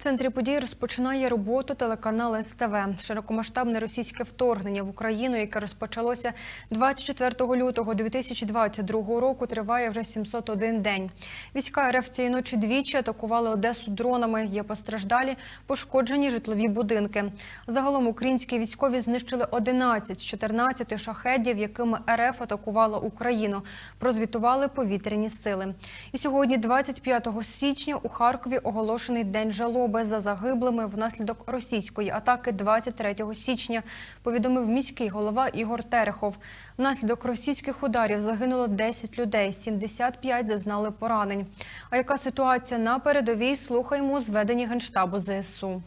центрі подій розпочинає роботу телеканал СТВ. Широкомасштабне російське вторгнення в Україну, яке розпочалося 24 лютого 2022 року, триває вже 701 день. Війська РФ цієї ночі двічі атакували Одесу дронами. Є постраждалі, пошкоджені житлові будинки. Загалом українські військові знищили 11 з 14 шахедів, якими РФ атакувала Україну. Прозвітували повітряні сили. І сьогодні, 25 січня, у Харкові оголошений день жалоби за загиблими внаслідок російської атаки 23 січня. Повідомив міський голова Ігор Терехов. Внаслідок російських ударів загинуло 10 людей, 75 зазнали поранень. А яка ситуація на передовій? Слухаємо у зведенні генштабу ЗСУ.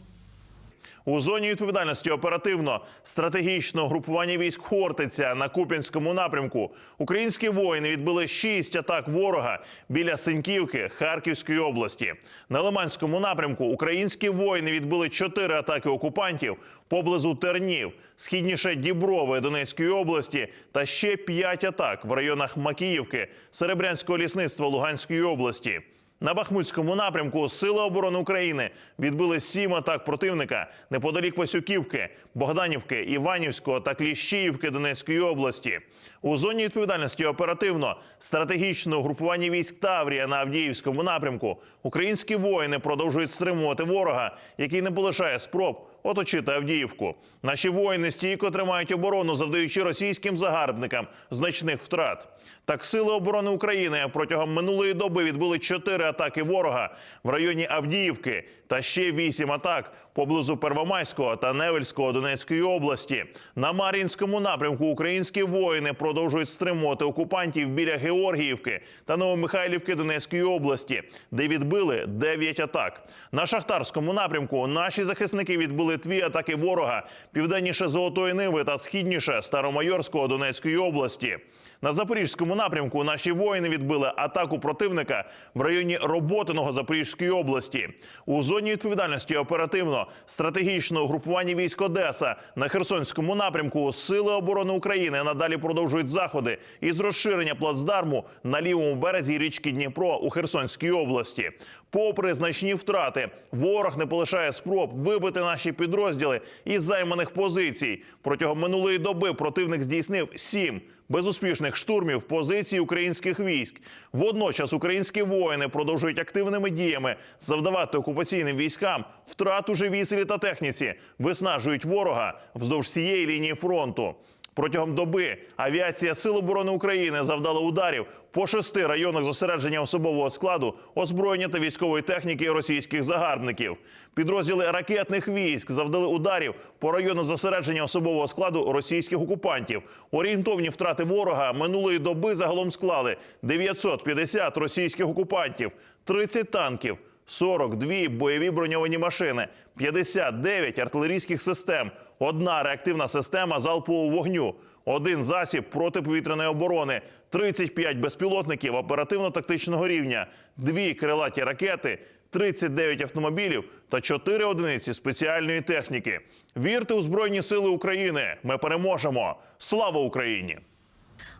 У зоні відповідальності оперативно стратегічного групування військ Хортиця на Куп'янському напрямку українські воїни відбили шість атак ворога біля Синьківки Харківської області. На Лиманському напрямку українські воїни відбили чотири атаки окупантів поблизу Тернів, східніше Діброви Донецької області та ще п'ять атак в районах Макіївки, Серебрянського лісництва Луганської області. На Бахмутському напрямку Сили оборони України відбили сім атак противника неподалік Васюківки, Богданівки, Іванівського та Кліщіївки Донецької області. У зоні відповідальності оперативно стратегічного групування військ Таврія на Авдіївському напрямку українські воїни продовжують стримувати ворога, який не полишає спроб оточити Авдіївку. Наші воїни стійко тримають оборону, завдаючи російським загарбникам значних втрат. Так, сили оборони України протягом минулої доби відбили чотири атаки ворога в районі Авдіївки та ще вісім атак поблизу Первомайського та Невельського Донецької області. На Мар'їнському напрямку українські воїни продовжують стримувати окупантів біля Георгіївки та Новомихайлівки Донецької області, де відбили 9 атак. На шахтарському напрямку наші захисники відбили дві атаки ворога південніше Золотої Ниви та східніше Старомайорського Донецької області. На запорізькому напрямку наші воїни відбили атаку противника в районі Роботиного Запорізької області. У зоні відповідальності оперативно стратегічного групування військ Одеса на Херсонському напрямку Сили оборони України надалі продовжують заходи із розширення плацдарму на лівому березі річки Дніпро у Херсонській області. Попри значні втрати, ворог не полишає спроб вибити наші підрозділи із займаних позицій. Протягом минулої доби противник здійснив сім безуспішних штурмів позицій українських військ. Водночас українські воїни продовжують активними діями завдавати окупаційним військам втрат у живій силі та техніці, виснажують ворога вздовж всієї лінії фронту. Протягом доби авіація Сил оборони України завдала ударів по шести районах зосередження особового складу, озброєння та військової техніки російських загарбників. Підрозділи ракетних військ завдали ударів по району зосередження особового складу російських окупантів. Орієнтовні втрати ворога минулої доби загалом склали 950 російських окупантів, 30 танків. 42 бойові броньовані машини, 59 артилерійських систем, одна реактивна система залпового вогню, один засіб протиповітряної оборони, 35 безпілотників оперативно-тактичного рівня, дві крилаті ракети, 39 автомобілів та 4 одиниці спеціальної техніки. Вірте у Збройні Сили України! Ми переможемо! Слава Україні!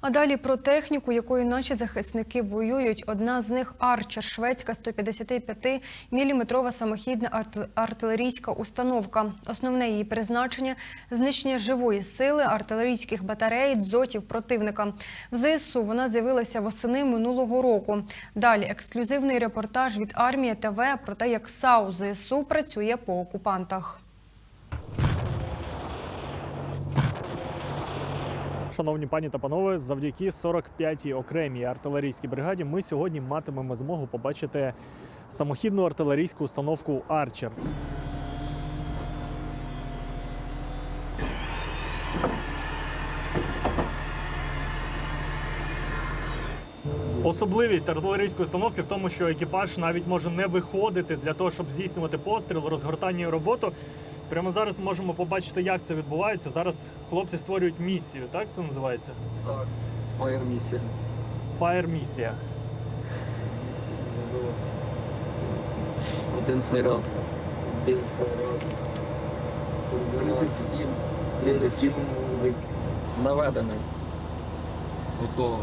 А далі про техніку, якою наші захисники воюють. Одна з них Арчер, шведська 155-мм самохідна артилерійська установка. Основне її призначення знищення живої сили артилерійських батарей, дзотів противника. В ЗСУ вона з'явилася восени минулого року. Далі ексклюзивний репортаж від армії ТВ про те, як САУ ЗСУ працює по окупантах. Шановні пані та панове, завдяки 45-й окремій артилерійській бригаді ми сьогодні матимемо змогу побачити самохідну артилерійську установку Арчер. Особливість артилерійської установки в тому, що екіпаж навіть може не виходити для того, щоб здійснювати постріл, розгортання і роботу. Прямо зараз можемо побачити, як це відбувається. Зараз хлопці створюють місію, так це називається? Так, фаєр місія. Фаєр місія. Один снаряд. Один снаряд. 37. 37 наведений. Готово.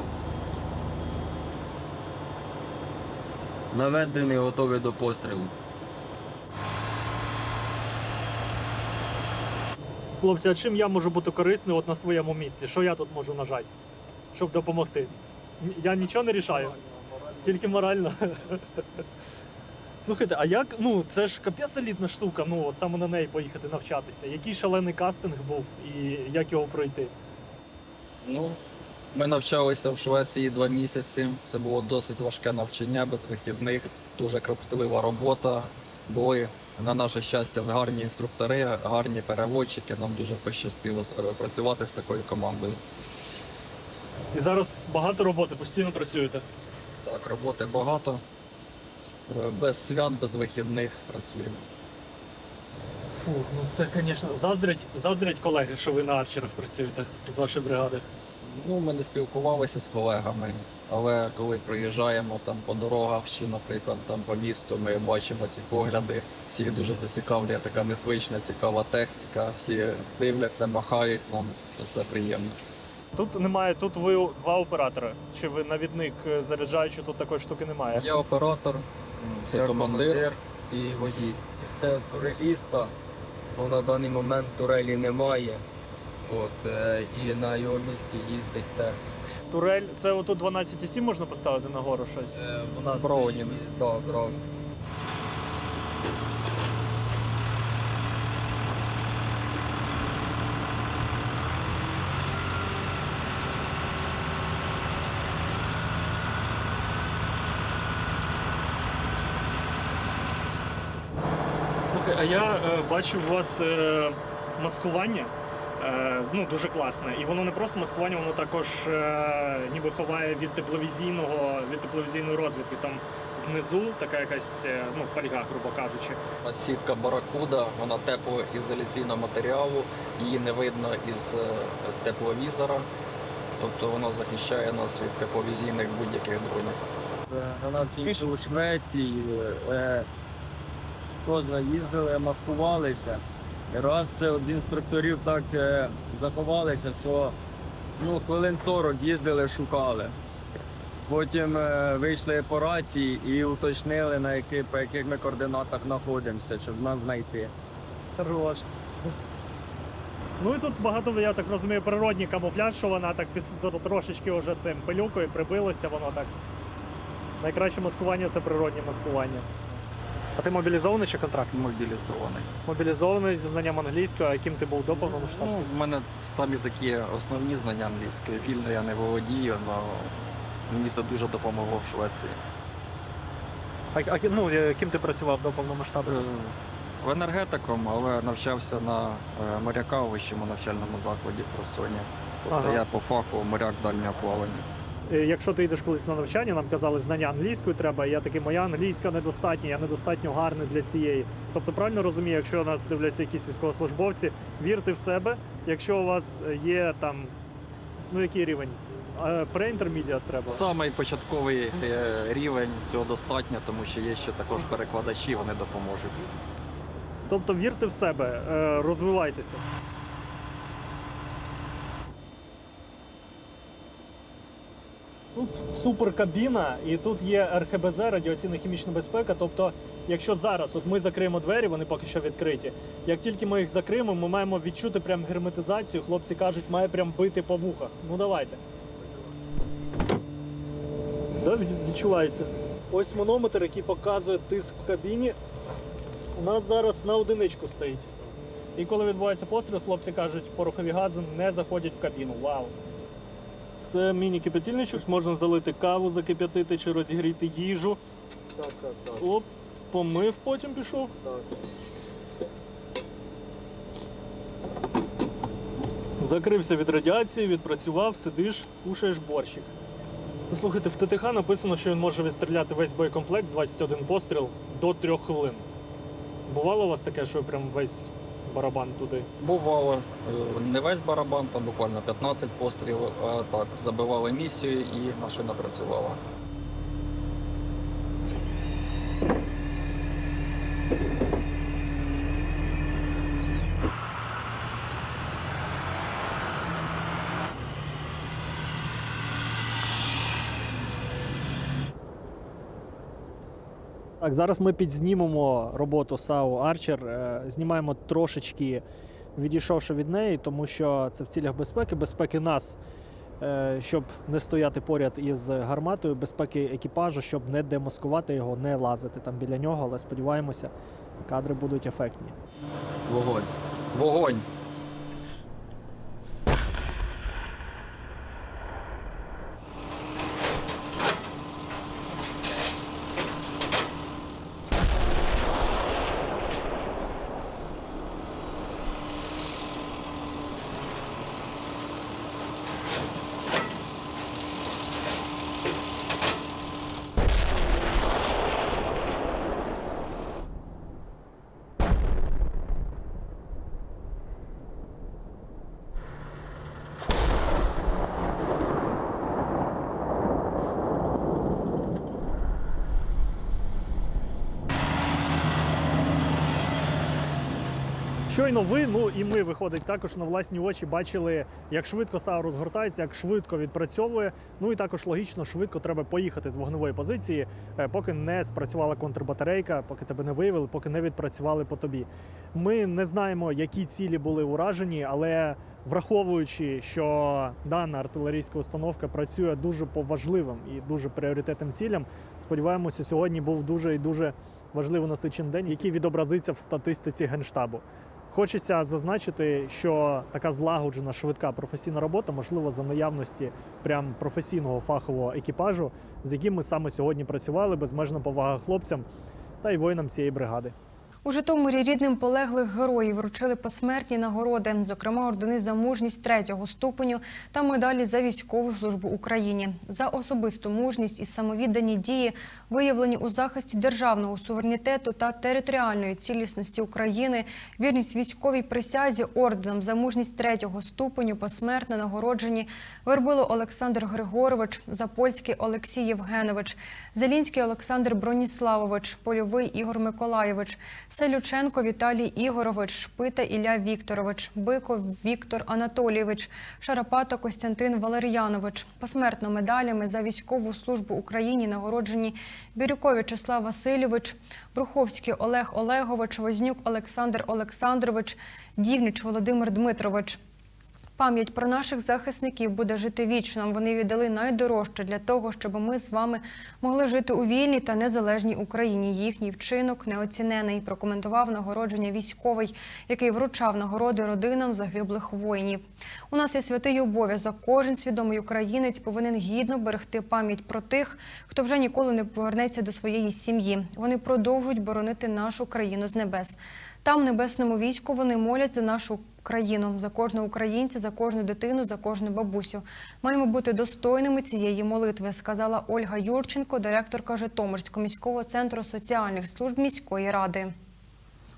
Наведений, готовий до пострілу. Хлопці, а чим я можу бути корисний от на своєму місці? Що я тут можу нажати, щоб допомогти? Я нічого не рішаю, тільки морально. Слухайте, а як, ну це ж капець елітна штука, ну от саме на неї поїхати навчатися. Який шалений кастинг був і як його пройти? Ну, ми навчалися в Швеції два місяці. Це було досить важке навчання без вихідних, дуже кропітлива робота. Були на наше щастя гарні інструктори, гарні переводчики. Нам дуже пощастило працювати з такою командою. І зараз багато роботи, постійно працюєте. Так, роботи багато. Е, Без свят, без вихідних працюємо. Фух, ну це, звісно, заздрять, заздрять колеги, що ви на арчерах працюєте з вашої бригади. Ну, ми не спілкувалися з колегами, але коли приїжджаємо там по дорогах чи, наприклад, там по місту, ми бачимо ці погляди. Всіх дуже зацікавлює така незвична, цікава техніка. Всі дивляться, махають нам, то це приємно. Тут немає, тут ви два оператори. Чи ви навідник е, заряджаючи, тут такої штуки немає. Я оператор, це Я командир. і водій. І це туреліста, бо на даний момент турелі немає. От, е, і на його місці їздить техніка. Турель, це отут 12,7 можна поставити нагору щось. Е, Вона Броунінг. Да, Броунінг. Слухай, а я е, бачу у вас е, маскування. Е, ну, дуже класне. І воно не просто маскування, воно також е, ніби ховає від тепловізійного, від тепловізійної розвідки. Там внизу така якась е, ну, фольга, грубо кажучи. У нас сітка баракуда, вона теплоізоляційного матеріалу, її не видно із тепловізора. Тобто вона захищає нас від тепловізійних будь-яких дронів. Е, На навчанні у Швеції е, кожна їздили, маскувалися. Раз один з інструкторів так е, заховалися, що ну, хвилин 40 їздили, шукали. Потім е, вийшли по рації і уточнили, на які, по яких ми координатах знаходимося, щоб нас знайти. Хорош. Ну і тут багато, я так розумію, природній камуфляж, що вона так трошечки вже цим пилюкою прибилося, воно так. Найкраще маскування це природнє маскування. А ти мобілізований чи контракт? Мобілізований. Мобілізований зі знанням англійського, а яким ти був до повномасштабного? Ну, в мене самі такі основні знання англійської. Вільно я не володію, але мені це дуже допомогло в Швеції. А, а ну, яким ти працював до Е, повномасштабного? В енергетиком, але навчався на е, моряка у вищому навчальному закладі в Херсоні. Тобто Ага. я по фаху моряк дальнього плавання. Е, Якщо ти йдеш колись на навчання, нам казали, знання англійської треба, і я такий, моя англійська недостатня, я недостатньо гарний для цієї. Тобто, правильно розумію, якщо нас дивляться якісь військовослужбовці, вірте в себе, якщо у вас є там, ну який рівень? Преінтермідіат треба. Самий початковий е, рівень цього достатньо, тому що є ще також перекладачі, вони допоможуть. Тобто вірте в себе, е, розвивайтеся. Тут супер кабіна, і тут є РХБЗ, радіаційна хімічна безпека. Тобто, якщо зараз от ми закриємо двері, вони поки що відкриті. Як тільки ми їх закриємо, ми маємо відчути прям герметизацію. Хлопці кажуть, має прям бити по вухах. Ну давайте. Да, відчувається. Ось манометр, який показує тиск в кабіні. У нас зараз на одиничку стоїть. І коли відбувається постріл, хлопці кажуть, порохові гази не заходять в кабіну. Вау! Це міні-кипятильничок, можна залити каву, закип'ятити чи розігріти їжу. Так, так, так. Оп, помив, потім пішов. Закрився від радіації, відпрацював, сидиш, кушаєш борщик. Слухайте, в ТТХ написано, що він може відстріляти весь боєкомплект, 21 постріл до 3 хвилин. Бувало у вас таке, що прям весь барабан туди? Бувало е, не весь барабан, там буквально 15 пострілів, а так забивали місію і машина працювала. Так, зараз ми підзнімемо роботу САУ Арчер, е, знімаємо трошечки відійшовши від неї, тому що це в цілях безпеки, безпеки нас, е, щоб не стояти поряд із гарматою, безпеки екіпажу, щоб не демаскувати його, не лазити там біля нього. Але сподіваємося, кадри будуть ефектні. Вогонь. Вогонь. Щойно ви, ну і ми виходить також на власні очі бачили, як швидко САУ розгортається, як швидко відпрацьовує. Ну і також логічно, швидко треба поїхати з вогневої позиції, е, поки не спрацювала контрбатарейка, поки тебе не виявили, поки не відпрацювали по тобі. Ми не знаємо, які цілі були уражені, але враховуючи, що дана артилерійська установка працює дуже по важливим і дуже пріоритетним цілям, сподіваємося, сьогодні був дуже і дуже важливий насичений день, який відобразиться в статистиці генштабу. Хочеться зазначити, що така злагоджена, швидка професійна робота можлива за наявності прям професійного фахового екіпажу, з яким ми саме сьогодні працювали. Безмежна повага хлопцям та й воїнам цієї бригади. У Житомирі рідним полеглих героїв вручили посмертні нагороди, зокрема ордени за мужність третього ступеню та медалі за військову службу Україні, за особисту мужність і самовіддані дії, виявлені у захисті державного суверенітету та територіальної цілісності України, вірність військовій присязі орденом за мужність третього ступеню, посмертно нагороджені Вербило Олександр Григорович, Запольський Олексій Євгенович, Зелінський Олександр Броніславович, Польовий Ігор Миколайович. Селюченко Віталій Ігорович, Шпита Ілля Вікторович, Биков Віктор Анатолійович, Шарапато Костянтин Валеріанович. Посмертно медалями за військову службу Україні нагороджені Бірюков Вячеслав Васильович, Бруховський Олег Олегович, Вознюк Олександр Олександрович, Дівнич Володимир Дмитрович. Пам'ять про наших захисників буде жити вічно. Вони віддали найдорожче для того, щоб ми з вами могли жити у вільній та незалежній Україні. Їхній вчинок неоцінений. Прокоментував нагородження військовий, який вручав нагороди родинам загиблих воїнів. У нас є святий обов'язок. Кожен свідомий українець повинен гідно берегти пам'ять про тих, хто вже ніколи не повернеться до своєї сім'ї. Вони продовжують боронити нашу країну з небес. Там, в небесному війську, вони молять за нашу країну, за кожного українця, за кожну дитину, за кожну бабусю. Маємо бути достойними цієї молитви, сказала Ольга Юрченко, директорка Житомирського міського центру соціальних служб міської ради.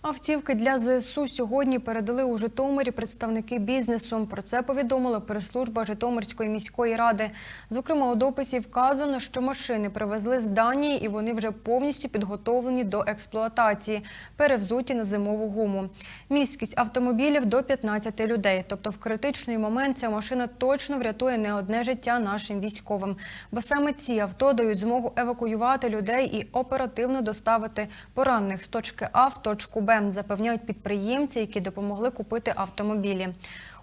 Автівки для ЗСУ сьогодні передали у Житомирі представники бізнесу. Про це повідомила прес-служба Житомирської міської ради. Зокрема, у дописі вказано, що машини привезли з Данії і вони вже повністю підготовлені до експлуатації, перевзуті на зимову гуму. Міськість автомобілів до 15 людей. Тобто, в критичний момент ця машина точно врятує не одне життя нашим військовим. Бо саме ці авто дають змогу евакуювати людей і оперативно доставити поранених з точки А в точку Б, запевняють підприємці, які допомогли купити автомобілі.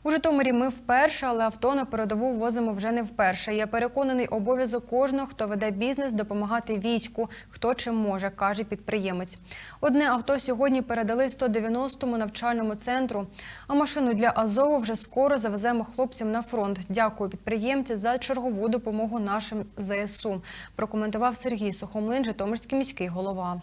У Житомирі ми вперше, але авто на передову возимо вже не вперше. Я переконаний обов'язок кожного, хто веде бізнес, допомагати війську, хто чим може, каже підприємець. Одне авто сьогодні передали 190-му навчальному центру, а машину для Азову вже скоро завеземо хлопцям на фронт. Дякую підприємці за чергову допомогу нашим ЗСУ. Прокоментував Сергій Сухомлин, Житомирський міський голова.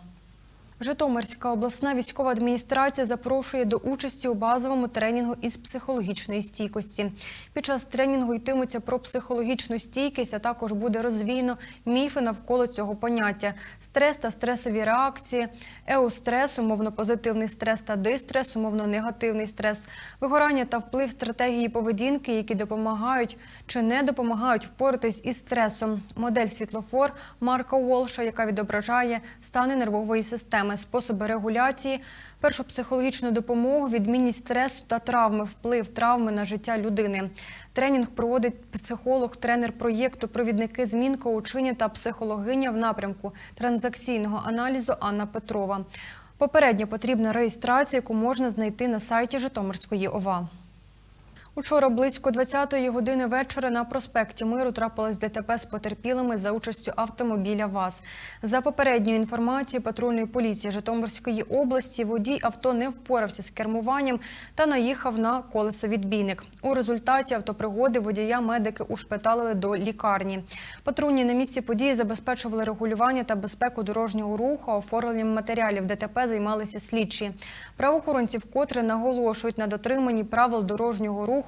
Житомирська обласна військова адміністрація запрошує до участі у базовому тренінгу із психологічної стійкості. Під час тренінгу йтимуться про психологічну стійкість, а також буде розвіяно міфи навколо цього поняття: стрес та стресові реакції, еустрес, умовно позитивний стрес та дистрес, умовно негативний стрес, вигорання та вплив стратегії поведінки, які допомагають чи не допомагають впоратись із стресом. Модель світлофор Марка Уолша, яка відображає стани нервової системи, способи регуляції, першу психологічну допомогу, відмінність стресу та травми, вплив травми на життя людини. Тренінг проводить психолог, тренер проєкту Провідники змін, коучиня та психологиня в напрямку транзакційного аналізу Анна Петрова. Попередньо потрібна реєстрація, яку можна знайти на сайті Житомирської ОВА. Учора близько 20-ї години вечора на проспекті Миру трапилось ДТП з потерпілими за участю автомобіля ВАЗ. За попередньою інформацією патрульної поліції Житомирської області водій авто не впорався з кермуванням та наїхав на колесовідбійник. У результаті автопригоди водія медики ушпиталили до лікарні. Патрульні на місці події забезпечували регулювання та безпеку дорожнього руху, оформленням матеріалів ДТП займалися слідчі. Правоохоронці вкотре наголошують на дотриманні правил дорожнього руху,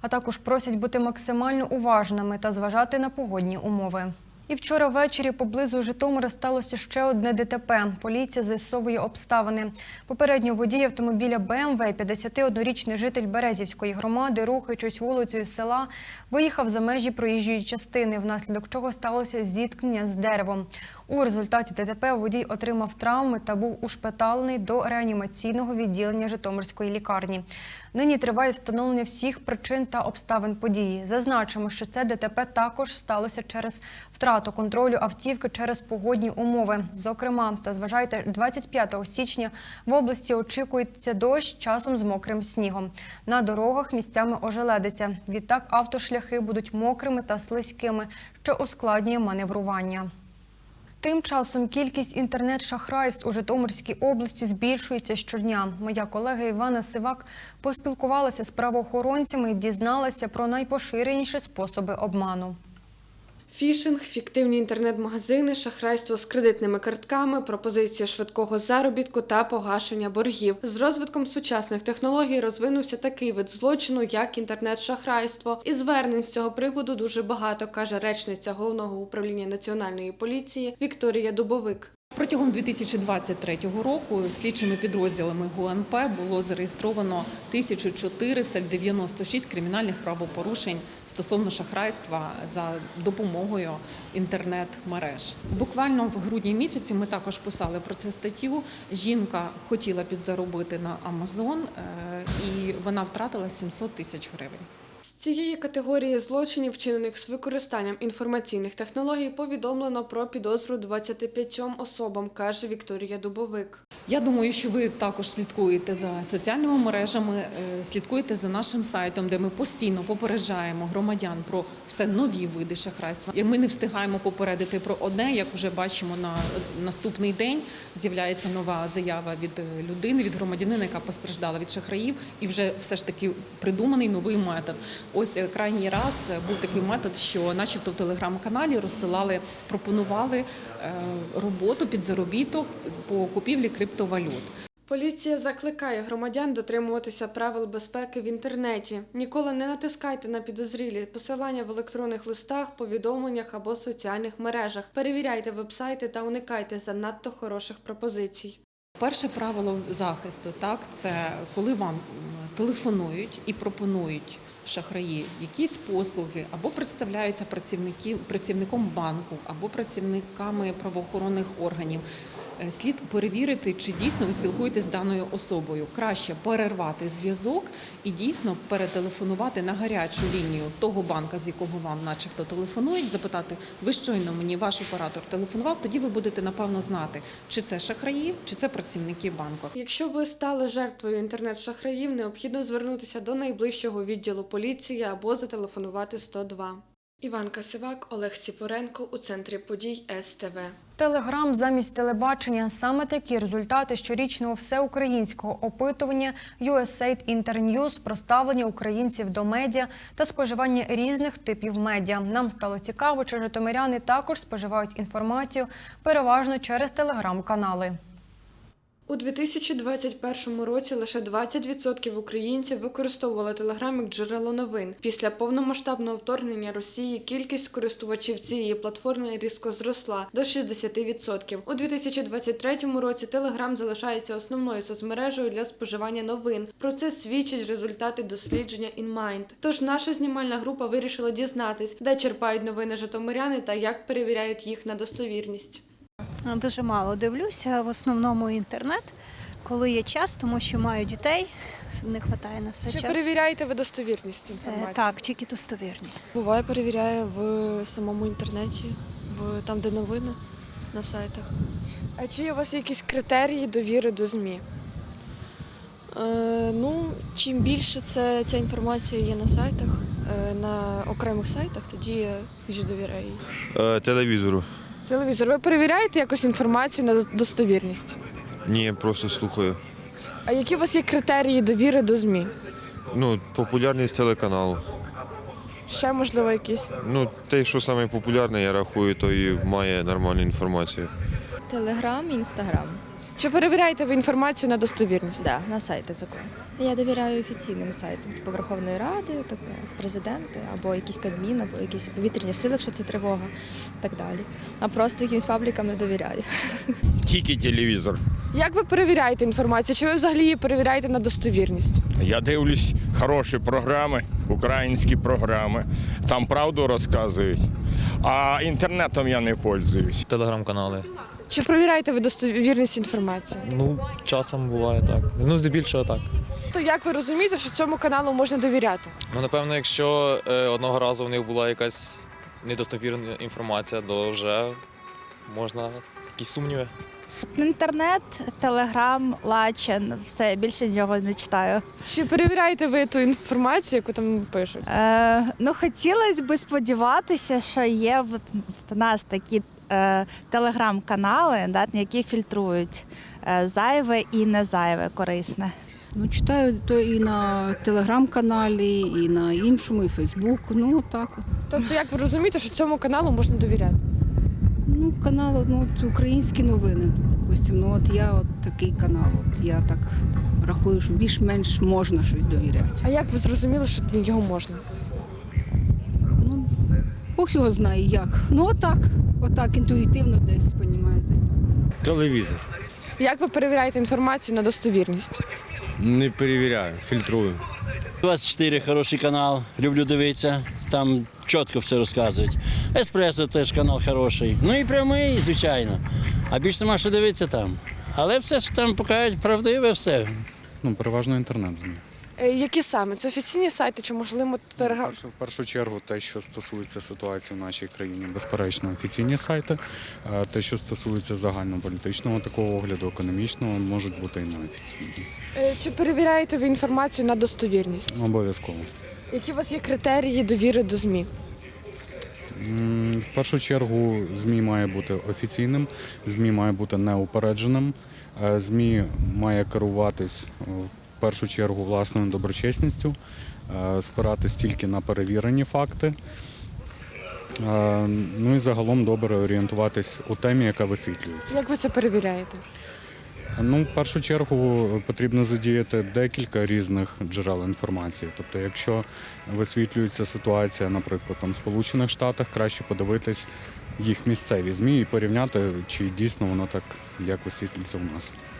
а також просять бути максимально уважними та зважати на погодні умови. І вчора ввечері поблизу Житомира сталося ще одне ДТП. Поліція з'ясовує обставини. Попередньо водій автомобіля БМВ, 51-річний житель Березівської громади, рухаючись вулицею села, виїхав за межі проїжджої частини, внаслідок чого сталося зіткнення з деревом. У результаті ДТП водій отримав травми та був ушпиталений до реанімаційного відділення Житомирської лікарні. Нині триває встановлення всіх причин та обставин події. Зазначимо, що це ДТП також сталося через втрату контролю автівки через погодні умови. Зокрема, та зважайте, 25 січня в області очікується дощ часом з мокрим снігом. На дорогах місцями ожеледиться. Відтак автошляхи будуть мокрими та слизькими, що ускладнює маневрування. Тим часом кількість інтернет-шахрайств у Житомирській області збільшується щодня. Моя колега Івана Сивак поспілкувалася з правоохоронцями і дізналася про найпоширеніші способи обману. Фішинг, фіктивні інтернет-магазини, шахрайство з кредитними картками, пропозиція швидкого заробітку та погашення боргів. З розвитком сучасних технологій розвинувся такий вид злочину, як інтернет-шахрайство. І звернень з цього приводу дуже багато, каже речниця головного управління національної поліції Вікторія Дубовик. Протягом 2023 року слідчими підрозділами ГУНП було зареєстровано 1496 кримінальних правопорушень стосовно шахрайства за допомогою інтернет-мереж. Буквально в грудні місяці ми також писали про це статтю. Жінка хотіла підзаробити на Амазон, е, і вона втратила 700 тисяч гривень. З цієї категорії злочинів, вчинених з використанням інформаційних технологій, повідомлено про підозру 25 особам, каже Вікторія Дубовик. Я думаю, що ви також слідкуєте за соціальними мережами, е, слідкуєте за нашим сайтом, де ми постійно попереджаємо громадян про все нові види шахрайства. І ми не встигаємо попередити про одне, як вже бачимо на наступний день. З'являється нова заява від е, людини, від громадянина, яка постраждала від шахраїв, і вже все ж таки придуманий новий метод. Ось крайній раз був такий метод, що, начебто, в телеграм-каналі розсилали, пропонували е, роботу під заробіток по купівлі криптовалют. Поліція закликає громадян дотримуватися правил безпеки в інтернеті. Ніколи не натискайте на підозрілі посилання в електронних листах, повідомленнях або соціальних мережах. Перевіряйте вебсайти та уникайте занадто хороших пропозицій. Перше правило захисту так це коли вам телефонують і пропонують шахраї якісь послуги, або представляються працівники, працівником банку, або працівниками правоохоронних органів. Е, Слід перевірити, чи дійсно ви спілкуєтесь з даною особою. Краще перервати зв'язок і дійсно перетелефонувати на гарячу лінію того банка, з якого вам, начебто, телефонують, запитати, ви щойно мені ваш оператор телефонував. Тоді ви будете напевно знати, чи це шахраї, чи це працівники банку. Якщо ви стали жертвою інтернет-шахраїв, необхідно звернутися до найближчого відділу поліції або зателефонувати 102. Іван Касивак, Олег Ціпоренко у центрі подій СТВ. Телеграм замість телебачення саме такі результати щорічного всеукраїнського опитування USAID Internews про ставлення українців до медіа та споживання різних типів медіа. Нам стало цікаво, чи житомиряни також споживають інформацію переважно через телеграм-канали. У 2021 році лише 20% українців використовували Телеграм як джерело новин. Після повномасштабного вторгнення Росії кількість користувачів цієї платформи різко зросла до 60%. У 2023 році Телеграм залишається основною соцмережею для споживання новин. Про це свідчать результати дослідження InMind. Тож наша знімальна група вирішила дізнатись, де черпають новини житомиряни та як перевіряють їх на достовірність. Дуже мало дивлюся, в основному інтернет, коли є час, тому що маю дітей, не вистачає на все Чи час. перевіряєте ви достовірність Е, інформації? Так, тільки достовірні. Буває, перевіряю в самому інтернеті, в там, де новини на сайтах. А чи є у вас якісь критерії довіри до ЗМІ? Е, ну, чим більше це, ця інформація є на сайтах, е, на окремих сайтах, тоді я більш довіряю їй. Е, телевізору. Телевізор. Ви перевіряєте якось інформацію на достовірність? Ні, просто слухаю. А які у вас є критерії довіри до ЗМІ? Ну, популярність телеканалу. Ще можливо якісь? Ну, те, що саме популярне, я рахую, то і має нормальну інформацію. Телеграм, інстаграм. Чи перевіряєте ви інформацію на достовірність? Да, на сайти закон. Я довіряю офіційним сайтам, типу Верховної Ради, так, президенти, або якісь Кабмін, або якісь повітряні сили, якщо це тривога, так далі. А просто якимось паблікам не довіряю. Тільки телевізор. Як ви перевіряєте інформацію? Чи ви взагалі її перевіряєте на достовірність? Я дивлюсь хороші програми, українські програми. Там правду розказують. А інтернетом я не пользуюсь. Телеграм-канали. Чи перевіряєте ви достовірність інформації? Ну, часом буває так. Ну, здебільшого так. То як ви розумієте, що цьому каналу можна довіряти? Ну, напевно, якщо е, одного разу в них була якась недостовірна інформація, то вже можна якісь сумніви. Інтернет, телеграм, лачен, все більше нього не читаю. Чи перевіряєте ви ту інформацію, яку там пишуть? Е, ну, хотілося б сподіватися, що є в, в нас такі телеграм-канали, да, які фільтрують е, зайве і не зайве корисне. Ну, читаю то і на телеграм-каналі, і на іншому, і Фейсбук. Ну, так. Тобто, як ви розумієте, що цьому каналу можна довіряти? Ну, канал, ну, от українські новини. Допустим, ну от я от такий канал. От я так рахую, що більш-менш можна щось довіряти. А як ви зрозуміли, що його можна? Бог його знає як. Ну, отак, отак, інтуїтивно десь. Так. Телевізор. Як ви перевіряєте інформацію на достовірність? Не перевіряю, фільтрую. 24 хороший канал, люблю дивитися. Там чітко все розказують. Еспресо теж канал хороший. Ну і прямий, звичайно. А більше нема що дивитися там. Але все ж там покажуть правдиве все. Ну, переважно інтернет ЗМІ. Е, які саме? Це офіційні сайти чи можливо телеграм? В першу чергу, те, що стосується ситуації в нашій країні, безперечно, офіційні сайти. Е, Те, що стосується загальнополітичного такого огляду, економічного, можуть бути і неофіційні. Е, Чи перевіряєте ви інформацію на достовірність? Обов'язково. Які у вас є критерії довіри до ЗМІ? В першу чергу ЗМІ має бути офіційним, ЗМІ має бути неупередженим, ЗМІ має керуватись е, в першу чергу власною доброчесністю, е, спиратись тільки на перевірені факти. Е, Ну і загалом добре орієнтуватись у темі, яка висвітлюється. Як ви це перевіряєте? Ну, в першу чергу потрібно задіяти декілька різних джерел інформації. Тобто, якщо висвітлюється ситуація, наприклад, там в Сполучених Штатах, краще подивитись їх місцеві ЗМІ і порівняти, чи дійсно воно так, як висвітлюється у нас.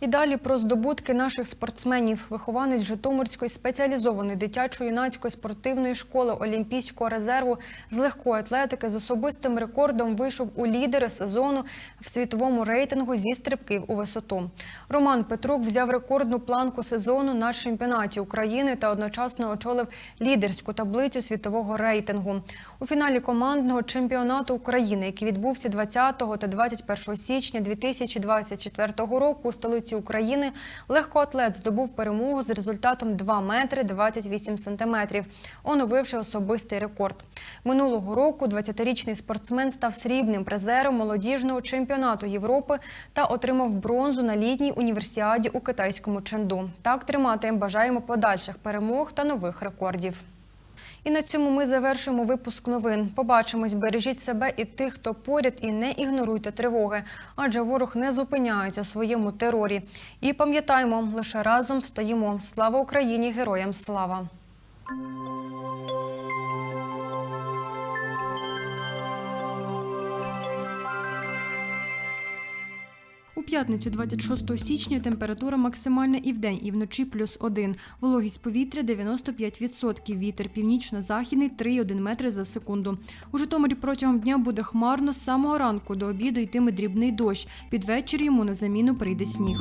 І далі про здобутки наших спортсменів. Вихованець Житомирської спеціалізованої дитячо-юнацької спортивної школи Олімпійського резерву з легкої атлетики з особистим рекордом вийшов у лідери сезону в світовому рейтингу зі стрибків у висоту. Роман Петрук взяв рекордну планку сезону на чемпіонаті України та одночасно очолив лідерську таблицю світового рейтингу. У фіналі командного чемпіонату України, який відбувся 20 та 21 січня 2024 року у столиці України, легкоатлет здобув перемогу з результатом 2 метри 28 сантиметрів, оновивши особистий рекорд. Минулого року 20-річний спортсмен став срібним призером молодіжного чемпіонату Європи та отримав бронзу на літній універсіаді у китайському Ченду. Так тримати бажаємо подальших перемог та нових рекордів. І на цьому ми завершимо випуск новин. Побачимось, бережіть себе і тих, хто поряд, і не ігноруйте тривоги, адже ворог не зупиняється у своєму терорі. І пам'ятаємо, лише разом стоїмо. Слава Україні! Героям слава! У п'ятницю 26 січня температура максимальна і вдень, і вночі плюс 1. Вологість повітря 95%. Вітер північно-західний 3,1 метри за секунду. У Житомирі протягом дня буде хмарно з самого ранку до обіду йтиме дрібний дощ. Під вечір йому на заміну прийде сніг.